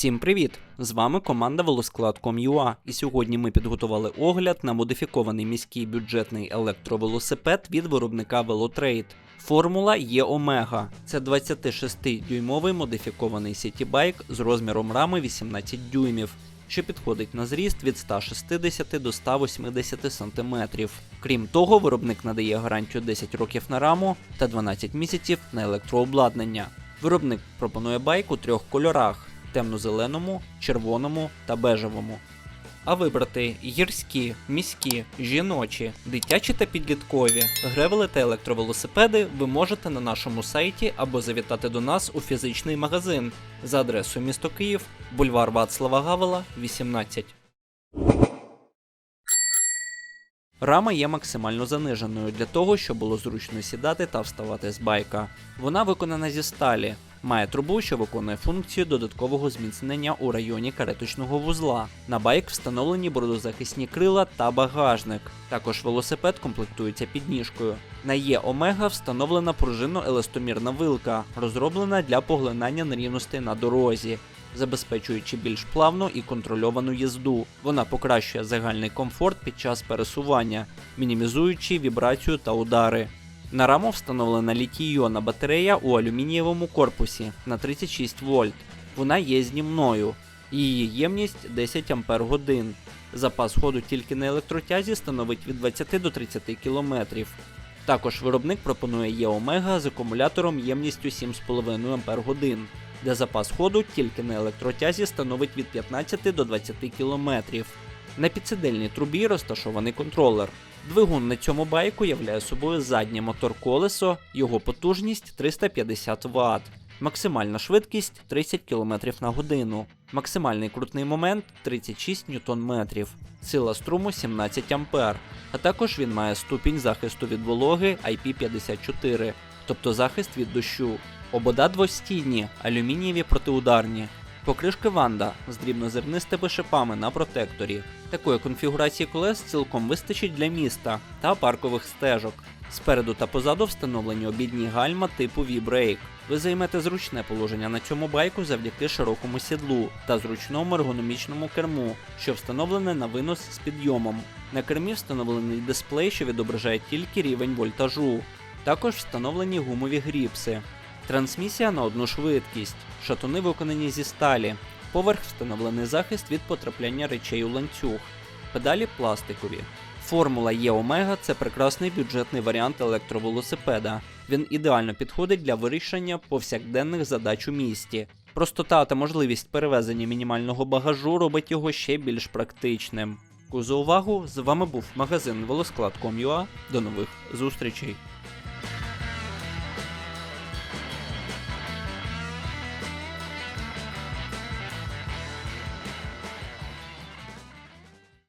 Всім привіт! З вами команда Велосклад.com.ua і сьогодні ми підготували огляд на модифікований міський бюджетний електровелосипед від виробника Velotrade. Формула є Омега. Це 26-дюймовий модифікований сітібайк з розміром рами 18 дюймів, що підходить на зріст від 160 до 180 см. Крім того, виробник надає гарантію 10 років на раму та 12 місяців на електрообладнання. Виробник пропонує байк у трьох кольорах: темно-зеленому, червоному та бежевому. А вибрати гірські, міські, жіночі, дитячі та підліткові гревели та електровелосипеди ви можете на нашому сайті або завітати до нас у фізичний магазин за адресою місто Київ, бульвар Вацлава Гавела, 18. Рама є максимально заниженою для того, щоб було зручно сідати та вставати з байка. Вона виконана зі сталі, має трубу, що виконує функцію додаткового зміцнення у районі кареточного вузла. На байк встановлені бородозахисні крила та багажник. Також велосипед комплектується підніжкою. На Є Омега встановлена пружинно-еластомірна вилка, розроблена для поглинання нерівностей на дорозі забезпечуючи більш плавну і контрольовану їзду. Вона покращує загальний комфорт під час пересування, мінімізуючи вібрацію та удари. На раму встановлена літій-іонна батарея у алюмінієвому корпусі на 36 вольт. Вона є знімною. Її ємність 10 Ампер. Запас ходу тільки на електротязі становить від 20 до 30 км. Також виробник пропонує Є Омега з акумулятором ємністю 7,5 Ампер де запас ходу тільки на електротязі становить від 15 до 20 км. На підсидельній трубі розташований контролер. Двигун на цьому байку являє собою заднє мотор-колесо, його потужність 350 Вт, максимальна швидкість 30 км на годину, максимальний крутний момент 36 Нм, сила струму 17 А, а також він має ступінь захисту від вологи IP54, тобто захист від дощу. Обода двостійні, алюмінієві протиударні. Покришки Ванда з дрібнозернистими шипами на протекторі. Такої конфігурації колес цілком вистачить для міста та паркових стежок. Спереду та позаду встановлені обідні гальма типу V-Brake. Ви займете зручне положення на цьому байку завдяки широкому сідлу та зручному ергономічному керму, що встановлене на винос з підйомом. На кермі встановлений дисплей, що відображає тільки рівень вольтажу. Також встановлені гумові гріпси. Трансмісія на одну швидкість, шатуни виконані зі сталі, поверх встановлений захист від потрапляння речей у ланцюг, педалі пластикові. Формула Є Омега це прекрасний бюджетний варіант електровелосипеда. Він ідеально підходить для вирішення повсякденних задач у місті. Простота та можливість перевезення мінімального багажу робить його ще більш практичним. За увагу! З вами був магазин Велосклад.com.ua. До нових зустрічей!